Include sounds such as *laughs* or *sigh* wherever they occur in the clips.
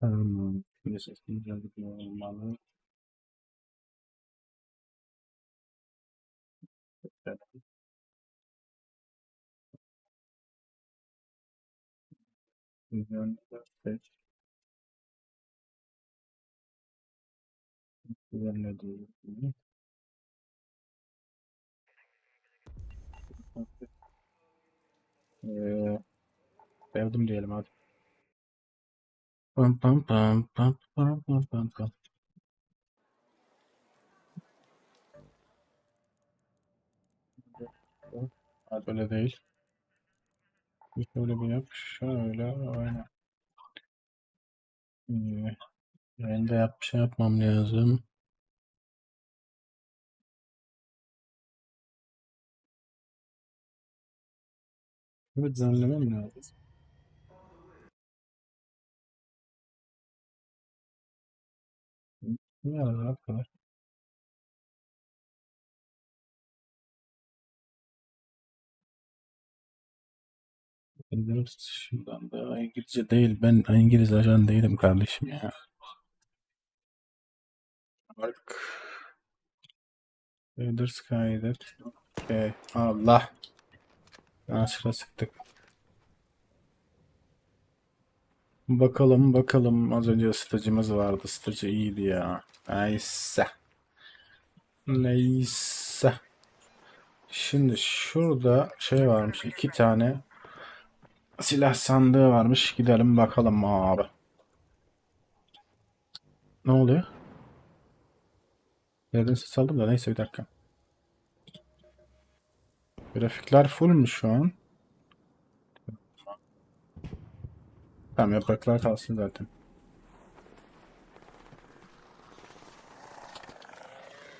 Hmm, şimdi sesim birazcık olmalı. Evet. Üzerine de seç. Üzerine değil. Ee, sevdim diyelim hadi. Pam pam pam pam pam pam pam. Hadi öyle değil. Şöyle bir yap. Şöyle aynen. Ben de yap, şey yapmam lazım. Evet düzenlemem lazım. Ya rahat kadar. İngiliz şuradan da İngilizce değil. Ben İngiliz ajan değilim kardeşim ya. Bak. Raider Sky'dir. Okey. Allah. Yanlışlıkla sıktık. Bakalım bakalım. Az önce ısıtıcımız vardı. Isıtıcı iyiydi ya. Neyse. Neyse. Şimdi şurada şey varmış. iki tane silah sandığı varmış. Gidelim bakalım abi. Ne oluyor? Nereden ses aldım da neyse bir dakika. Grafikler full mü şu an? Tamam yapraklar kalsın zaten.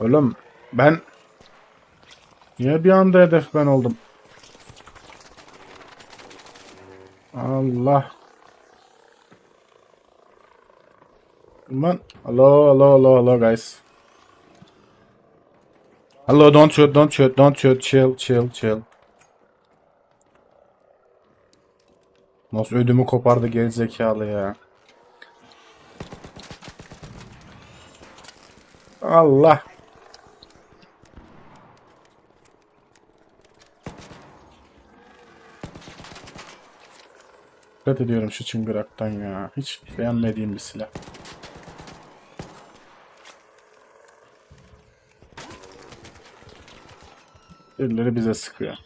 Oğlum ben niye bir anda hedef ben oldum? Allah. Man. Hello, hello, hello, hello guys. Hello, don't shoot, don't shoot, don't shoot. Chill, chill, chill. Nasıl ödümü kopardı gerizekalı ya. Allah. Dikkat ediyorum şu çıngıraktan ya. Hiç beğenmediğim bir silah. Birileri bize sıkıyor.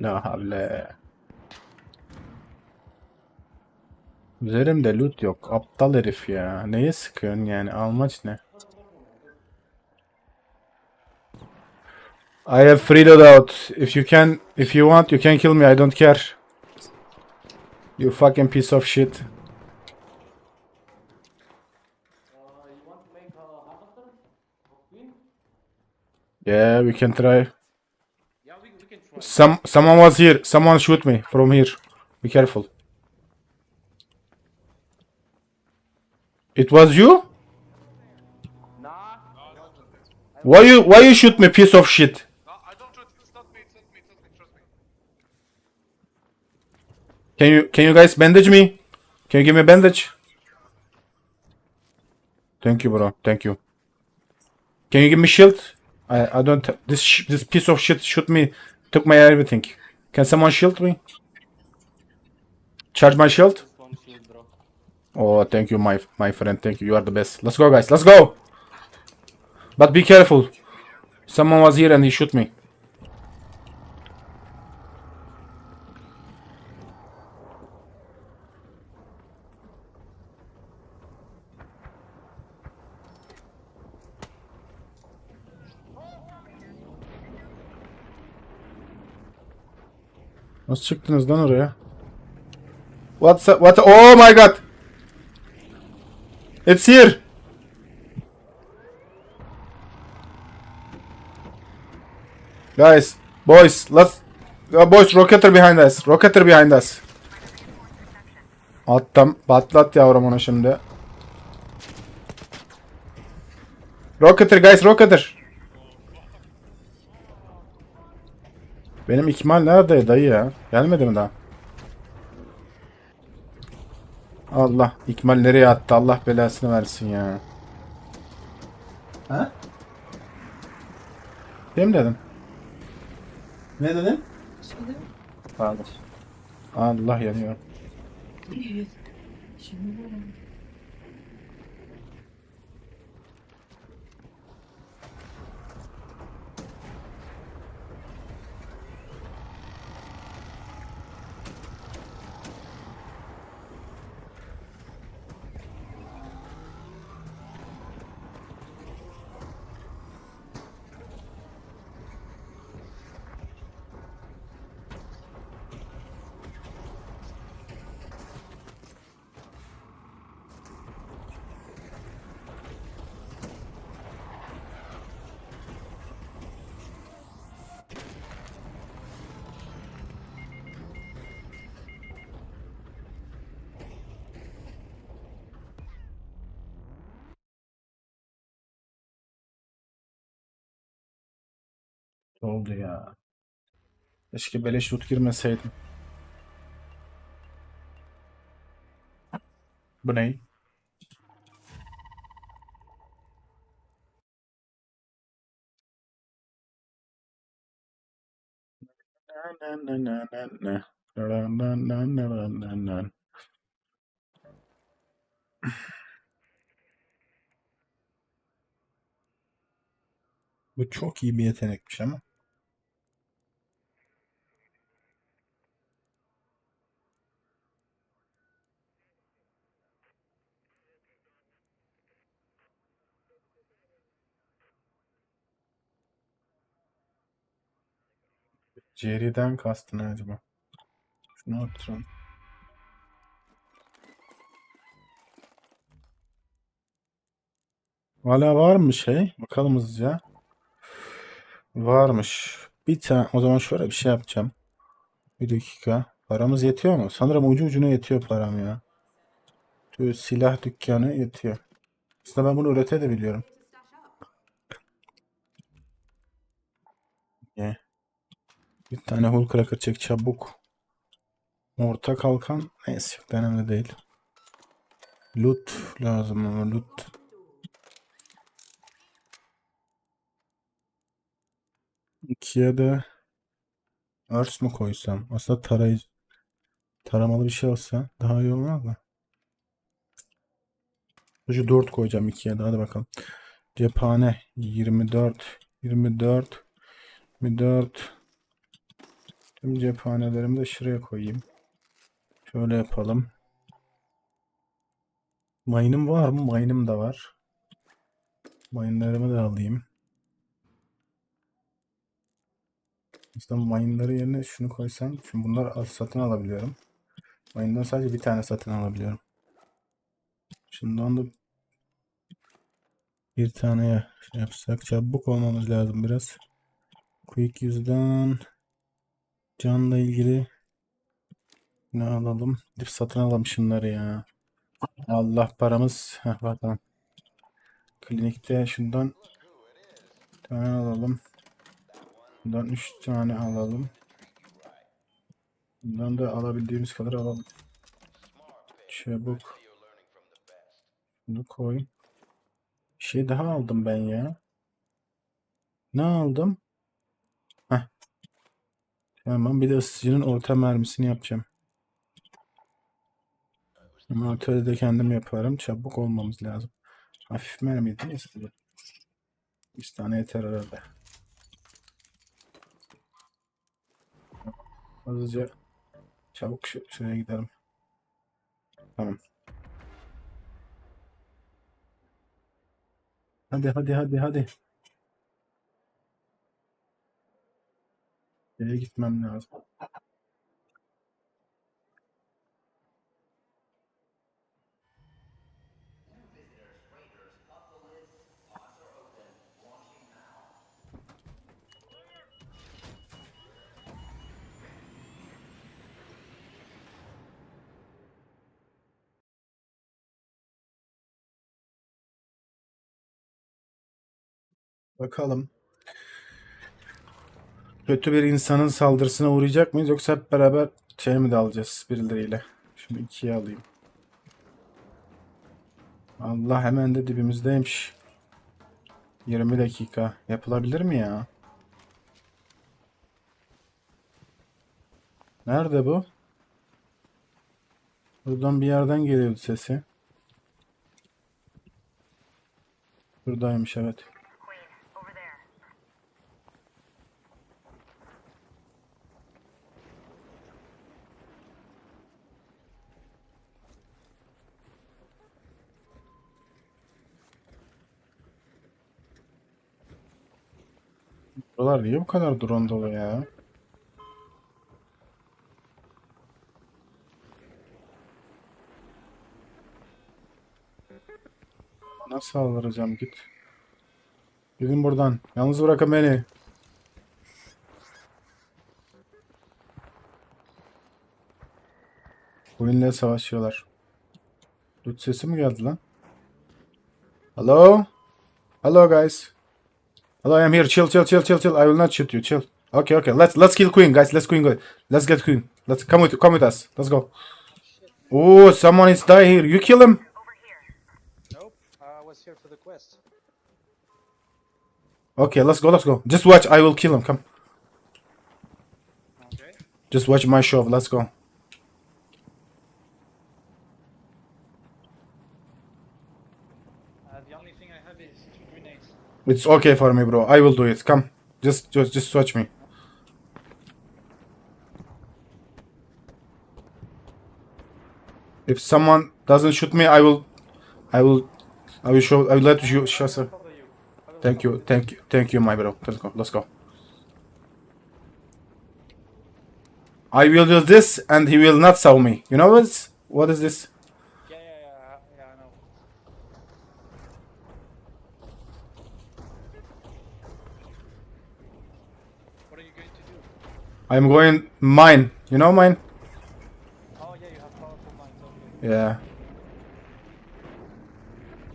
La havle. Üzerimde loot yok. Aptal herif ya. Neye sıkıyorsun yani? Almaç ne? I have free loadout. If you can, if you want, you can kill me. I don't care. You fucking piece of shit. Yeah, we can try. Some someone was here. Someone shoot me from here. Be careful. It was you? Why you why you shoot me, piece of shit? Can you can you guys bandage me? Can you give me a bandage? Thank you, bro. Thank you. Can you give me shield? I I don't this this piece of shit shoot me. Took my everything. Can someone shield me? Charge my shield? Oh, thank you, my my friend. Thank you. You are the best. Let's go, guys. Let's go. But be careful. Someone was here and he shoot me. Nasıl çıktınız lan oraya? What's what? Oh my god! It's here! Guys, boys, let's... Uh, boys, rocketer behind us. Rocketer behind us. Attım. Patlat yavrum onu şimdi. Rocketer guys, rocketer. Benim ikmal nerede dayı ya? Gelmedi mi daha? Allah İkmal nereye attı? Allah belasını versin ya. Ha? Değil mi dedin? Ne dedin? Pardon. Allah yanıyor. Şimdi Ne oldu ya? Keşke beleş loot girmeseydim. Bu ne? Bu çok iyi bir yetenekmiş ama. Jerry'den kastı ne acaba? Şunu atacağım. Hala var mı şey? Bakalım hızlıca. Varmış. Bir tane o zaman şöyle bir şey yapacağım. Bir dakika. Paramız yetiyor mu? Sanırım ucu ucuna yetiyor param ya. Şu silah dükkanı yetiyor. Aslında ben bunu üretebiliyorum. Ye. Bir tane Hulk Cracker çek çabuk. Orta kalkan. Neyse çok önemli değil. Loot lazım ama loot. İkiye de örs mü koysam? Aslında tarayıcı taramalı bir şey olsa daha iyi olmaz mı? Şu 4 koyacağım ikiye de hadi bakalım. Cephane 24 24 24 Tüm cephanelerimi de şuraya koyayım. Şöyle yapalım. Mayınım var mı? Mayınım da var. Mayınlarımı da alayım. Aslında mayınları yerine şunu koysam. Çünkü bunlar satın alabiliyorum. Mayından sadece bir tane satın alabiliyorum. Şundan da bir tane şey yapsak. Çabuk olmamız lazım biraz. Quick yüzden canla ilgili ne alalım? Dip satın alalım şunları ya. Allah paramız. Heh, bakalım. Klinikte şundan tane alalım. Bundan 3 tane alalım. Bundan da alabildiğimiz kadar alalım. Çabuk. Bunu koy. Bir şey daha aldım ben ya. Ne aldım? Tamam bir de ısıtıcının orta mermisini yapacağım. Ama atölyede kendim yaparım. Çabuk olmamız lazım. Hafif mermiydi değil mi ısıtıcı? 100 tane yeter herhalde. Hızlıca çabuk şu, şuraya gidelim. Tamam. Hadi hadi hadi hadi. Nereye gitmem lazım? Bakalım. Kötü bir insanın saldırısına uğrayacak mıyız yoksa hep beraber şey mi dalacağız birileriyle? Şunu ikiye alayım. Allah hemen de dibimizdeymiş. 20 dakika. Yapılabilir mi ya? Nerede bu? Buradan bir yerden geliyordu sesi. Buradaymış evet. Buralar niye bu kadar drone dolu ya? Nasıl aldıracağım git. Gidin buradan. Yalnız bırakın beni. Queen'le savaşıyorlar. Loot sesi mi geldi lan? Hello? Hello guys. Hello, I'm here. Chill, chill, chill, chill, chill. I will not shoot you. Chill. Okay, okay. Let's let's kill Queen, guys. Let's Queen go. Let's get Queen. Let's come with come with us. Let's go. Oh, someone is die here. You kill him. Nope, uh, I was here for the quest. Okay, let's go. Let's go. Just watch. I will kill him. Come. Okay. Just watch my shove. Let's go. Uh, the only thing I have is two grenades. It's okay for me, bro. I will do it. Come. Just just just watch me. If someone doesn't shoot me, I will I will I will show I will let you show sir. Thank you, thank you, thank you, my bro. Let's go, let's go. I will do this, and he will not saw me. You know what? What is this? Yeah, yeah, yeah, yeah, I know. What are you going to do? I'm going mine. You know mine? Oh, yeah, you have powerful minds. Okay. Yeah.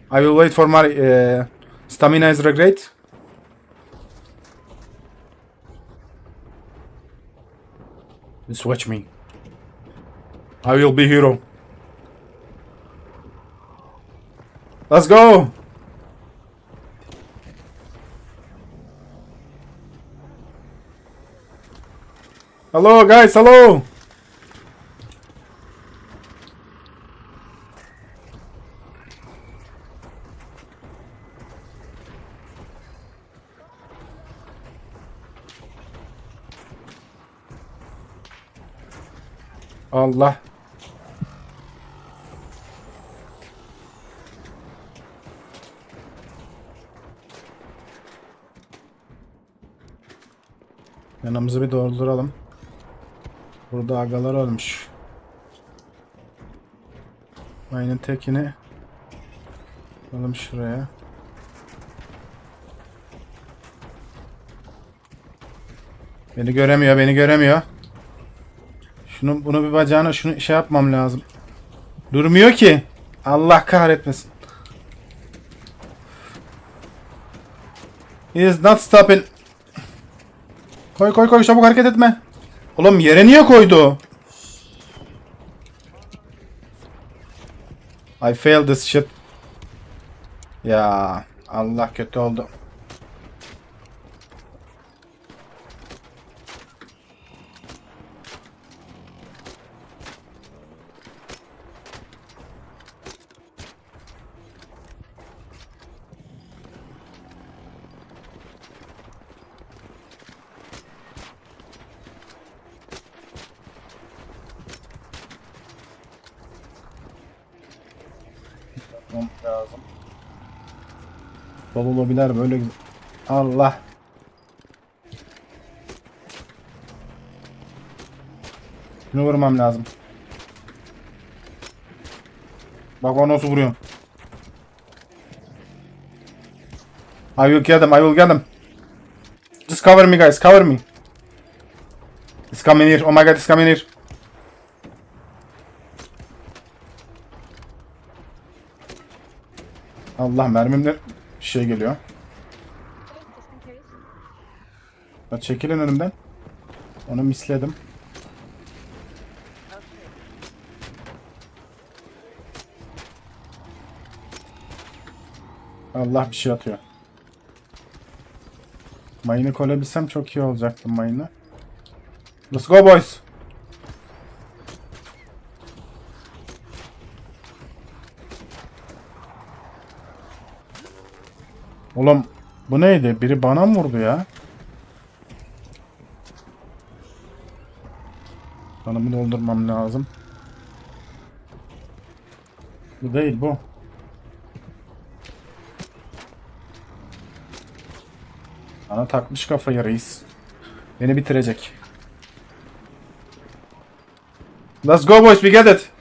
I will wait for my uh, stamina is regret. Just watch me. I will be hero. Let's go. Hello guys, hello. Allah. Yanımızı bir dolduralım. Burada agalar ölmüş. Aynen tekini alalım şuraya. Beni göremiyor, beni göremiyor. Şunu bunu bir bacağına şunu şey yapmam lazım. Durmuyor ki. Allah kahretmesin. He is not stopping. Koy koy koy çabuk hareket etme. Oğlum yere niye koydu? I failed this shit. Ya Allah kötü oldu. Yapmam lazım. Dolu lobiler böyle. Allah. Şunu vurmam lazım. Bak o nasıl vuruyor. I will kill them. I will get them. Just cover me guys. Cover me. It's coming here. Oh my god, it's coming here. Allah mermimle şey geliyor. Ya çekilin önümden. Onu misledim. Allah bir şey atıyor. Mayını kolebilsem çok iyi olacaktı mayını. Let's go boys. Oğlum bu neydi? Biri bana mı vurdu ya? Kanımı doldurmam lazım. Bu değil bu. Bana takmış kafayı reis. Beni bitirecek. Let's go boys, we get it.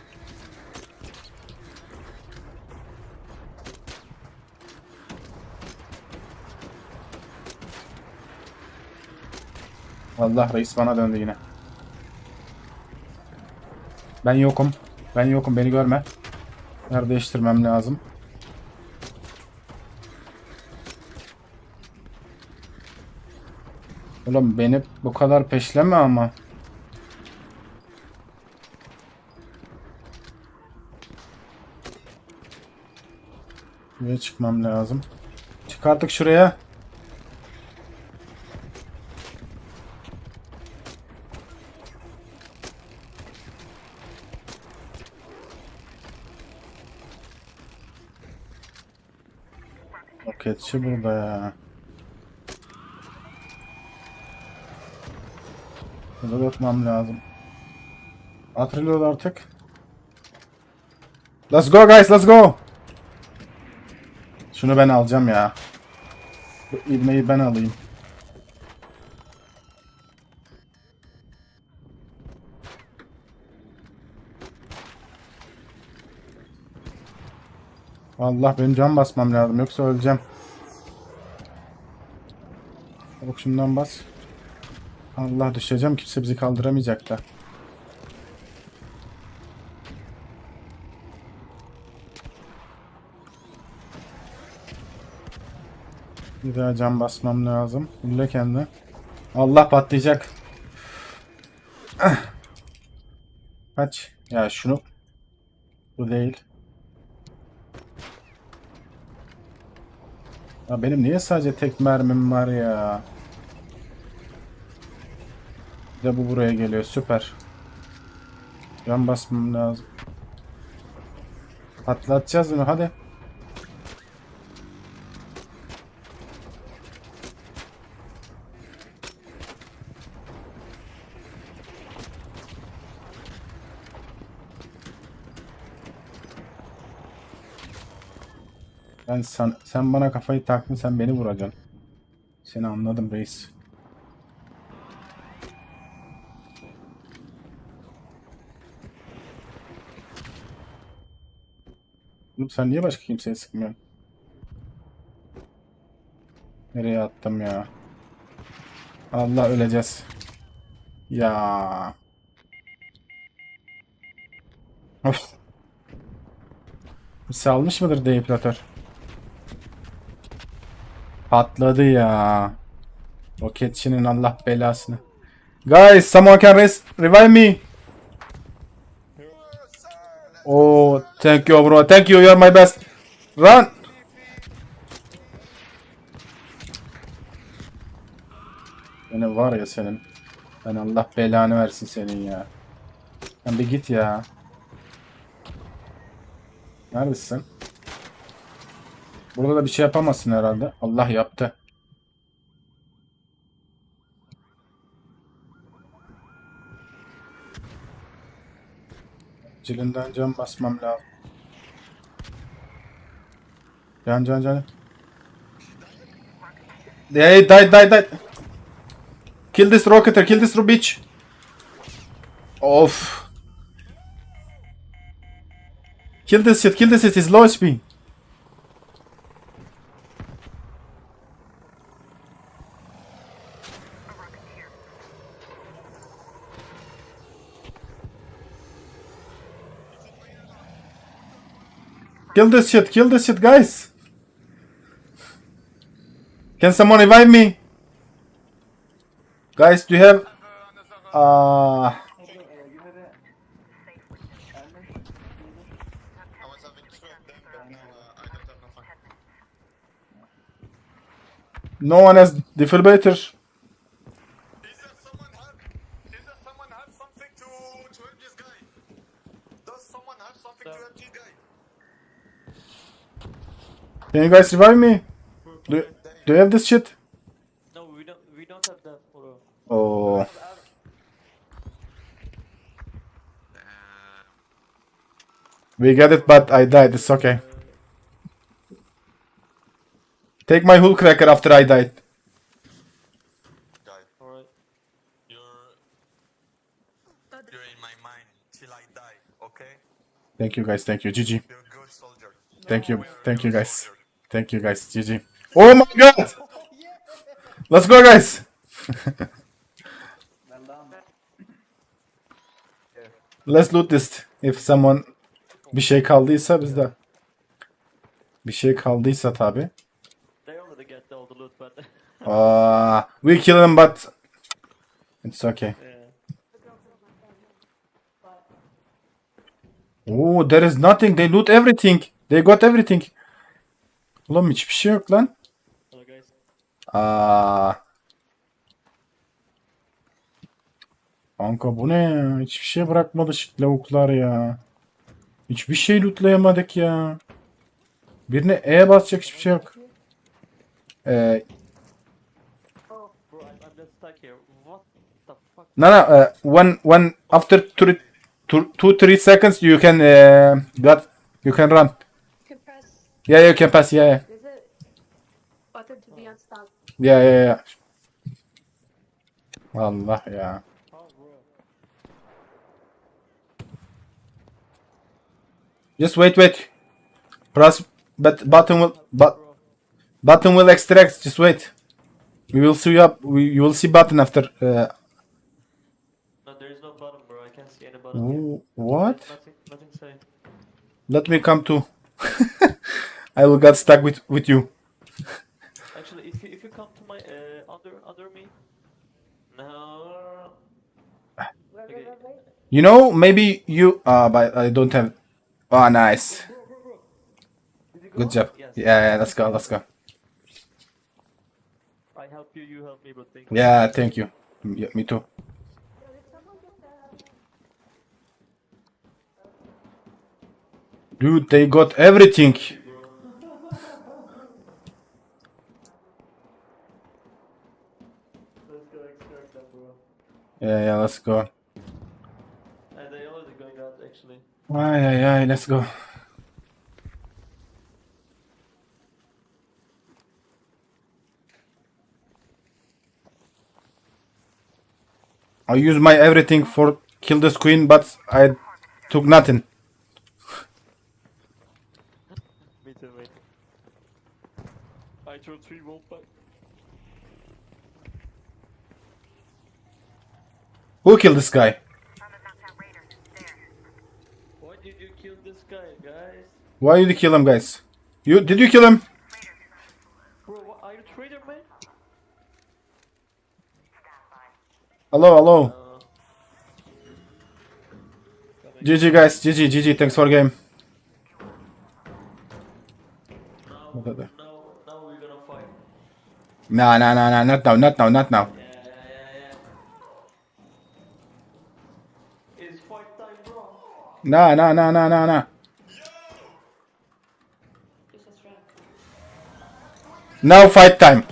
Allah reis bana döndü yine. Ben yokum. Ben yokum beni görme. Yer değiştirmem lazım. Oğlum beni bu kadar peşleme ama. Şuraya çıkmam lazım. Çık artık şuraya. Roketçi burada ya. Burada atmam lazım. At artık. Let's go guys, let's go. Şunu ben alacağım ya. Bu ilmeği ben alayım. Allah benim can basmam lazım yoksa öleceğim. Çabuk şundan bas. Allah düşeceğim kimse bizi kaldıramayacak da. Bir daha can basmam lazım. Fulle kendi. Allah patlayacak. Kaç. Ya şunu. Bu değil. Ya benim niye sadece tek mermim var ya? Bir de bu buraya geliyor. Süper. Can basmam lazım. Patlatacağız bunu hadi. Ben sen, sen bana kafayı taktın sen beni vuracaksın. Seni anladım reis. Oğlum sen niye başka kimseye sıkmıyorsun? Nereye attım ya? Allah öleceğiz. Ya. Of. Birisi almış mıdır dehipilatör? Patladı ya. Roketçinin Allah belasını. Guys, someone can res revive me. Oh, thank you bro. Thank you. You're my best. Run. Seni var ya senin. Ben Allah belanı versin senin ya. Sen bir git ya. Neredesin? Burada da bir şey yapamazsın herhalde. Allah yaptı. Cilinden can basmam lazım. Can can can. Hey, die die die. Kill this rocketer, kill this bitch. Of. Kill this shit, kill this shit, he's low HP. Kill this shit, kill this shit, guys! Can someone revive me? Guys, do you have... Uh... No one has defibrillator. Can you guys revive me? Do, do you have this shit? No, we don't. We don't have that, bro. Oh. We got it, but I died. It's okay. Take my hull cracker after I died. Guy, Alright. you're you're in my mind till I die. Okay? Thank you guys. Thank you. GG. You're a good soldier. Thank you. Thank you guys. Thank you guys. GG. Oh my god! Let's go guys. Let's loot this. If someone bir şey kaldıysa bizde. Bir şey kaldıysa tabi. But *laughs* Ah, we kill him but it's okay. Oh, there is nothing. They loot everything. They got everything. Ulan hiçbir şey yok lan. Hello, guys. Aa. Kanka bu ne ya? Hiçbir şey bırakmadı şu lavuklar ya. Hiçbir şey lootlayamadık ya. Birine E basacak hiçbir şey yok. Ee, no, no, uh, one, one, after two, two, two, three seconds you can, uh, got, you can run. You can press. Yeah, you can pass, yeah, yeah. There's a button to be unstuck. Yeah, yeah, yeah. Allah ya. Just wait, wait. Press, but button will, but button will extract. Just wait. We will see up. We you will see button after. Uh, No, there is no button, bro. I can't see any button. here. w- what? Nothing. Nothing saying. Let me come too. *laughs* I will get stuck with with you. Actually, if you if you come to my uh under under me. No. Okay. You know, maybe you. Uh, but I don't have. Oh, nice. Did you go? Good job. Yes. Yeah, yeah. Let's go. Let's go. I help you. You help me, but thank you. Yeah, thank you. Yeah, me too. Dude, they got everything. Let's go. And they already going out actually. Ay, ay, ay. Let's go. I use my everything for kill this queen, but I took nothing. Me too, mate. I throw three wolf pack. Who killed this guy? Why did you kill this guy, guys? Why did you kill him, guys? You did you kill him? Bro, what, are you traitor, man? Hello, hello. Uh, GG guys, GG, GG. Thanks for game. now, now, now we're gonna fight. Nah, nah, nah, nah. Not now, not now, not now. Yeah, Nah, nah, nah, nah, nah, nah. Now fight time.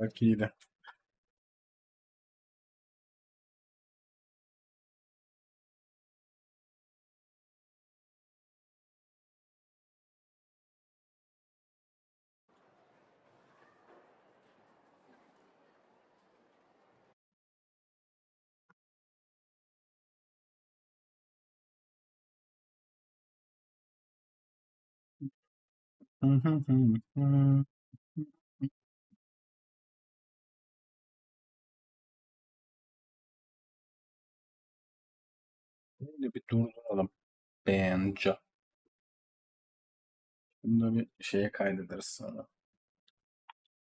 Bak iyiydi. Şimdi bir durduralım. Bence. Bunu da bir şeye kaydederiz sonra.